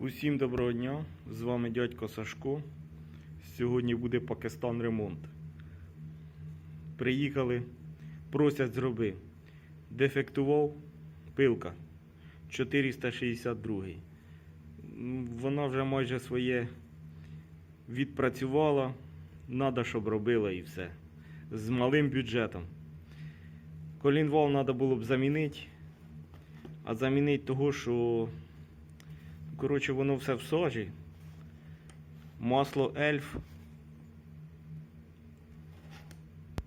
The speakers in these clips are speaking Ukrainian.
Усім доброго дня! З вами дядько Сашко. Сьогодні буде Пакистан ремонт. Приїхали, просять зроби. Дефектував пилка 462. М, Вона вже майже своє відпрацювала. Надо, щоб робила і все. З малим бюджетом. Колінвал треба було б замінити. А замінити того, що Коротше, воно все в сажі. Масло ельф.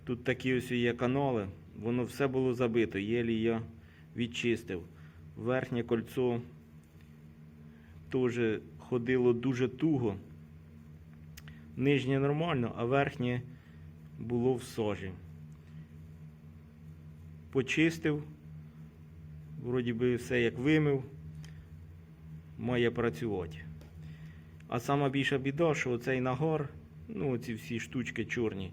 Тут такі ось є канали. Воно все було забито. Єлі я відчистив. Верхнє кольцо теж ходило дуже туго. Нижнє нормально, а верхнє було в сажі. Почистив. Вроді би все як вимив має працювати. А сама більша біда, що цей нагар, ну ці всі штучки чорні,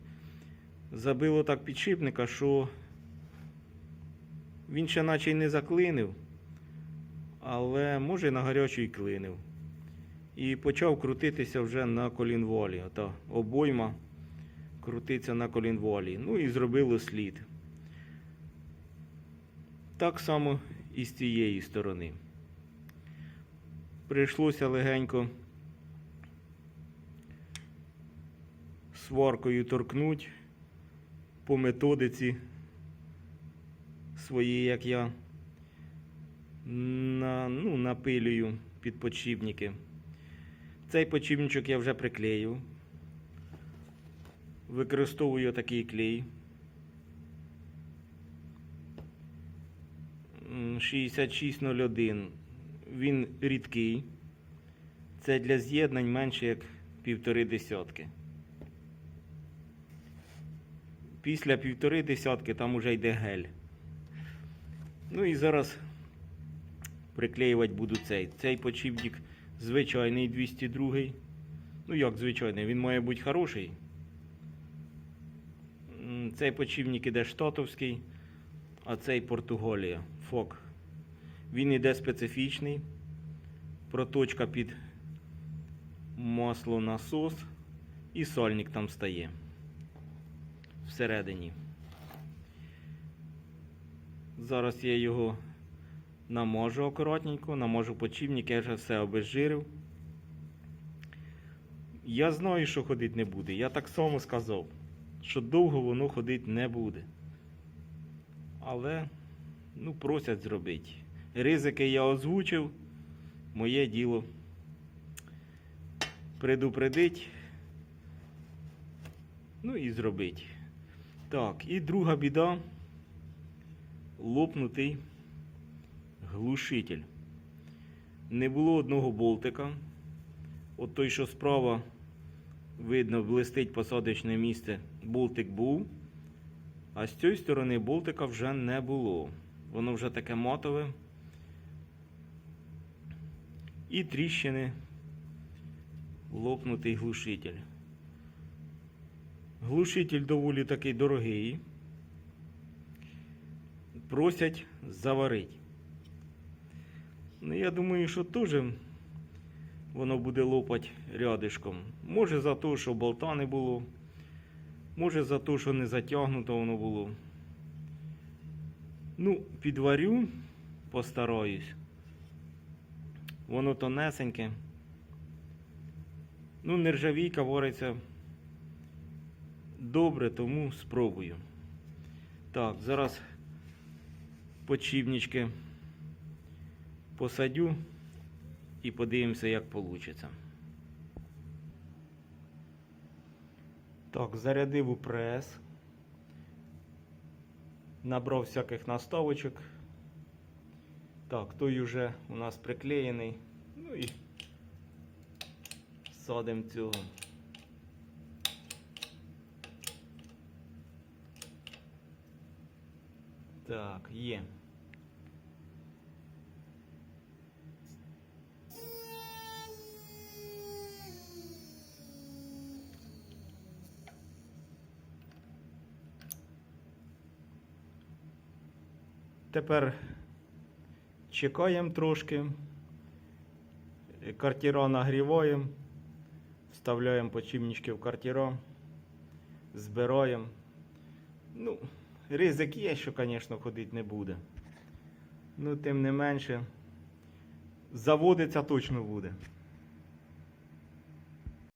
забило так підшипника, що він ще наче й не заклинив, але може на гарячу й клинив. І почав крутитися вже на колінвалі. Ота обойма крутиться на колінвалі. Ну і зробило слід. Так само і з цієї сторони прийшлося легенько сваркою торкнуть по методиці своїй, як я на, ну, напилюю під. Цей подшипничок я вже приклеїв. Використовую такий клей. 6601 він рідкий. Це для з'єднань менше як півтори десятки. Після півтори десятки там уже йде гель. Ну і зараз приклеювати буду цей. Цей почіпник звичайний 202. Ну як звичайний, він має бути хороший. Цей почівник іде штатовський, а цей Португалія. Фок. Він іде специфічний. Проточка під масло насос і сольник там стає всередині. Зараз я його намажу акуратненько, намажу почівник, я вже все обезжирив. Я знаю, що ходити не буде. Я так само сказав, що довго воно ходити не буде. Але, ну, просять зробити. Ризики я озвучив. Моє діло предупредить. Ну і зробить. Так, і друга біда лопнутий глушитель. Не було одного болтика. От той, що справа, видно, блистить посадочне місце, болтик був. А з цієї сторони болтика вже не було. Воно вже таке матове. І тріщини лопнутий глушитель. Глушитель доволі такий дорогий. Просять заварити. Ну, я думаю, що теж воно буде лопати рядишком. Може за те, що болта не було. Може за те, що не затягнуто воно було. Ну, підварю, постараюсь. Воно тонесеньке. Ну, нержавійка вариться добре, тому спробую. Так, зараз почівнички посадю і подивимося, як вийде. Так, зарядив у прес. Набрав всяких наставочок. Так, той вже у нас приклеєний. Ну і садимо цього. Так, є. Тепер чекаємо трошки. Картіра нагріваємо, вставляємо почимнички в картіра, збираємо. Ну, ризик є, що, звісно, ходити не буде. Ну, тим не менше, заводиться точно буде.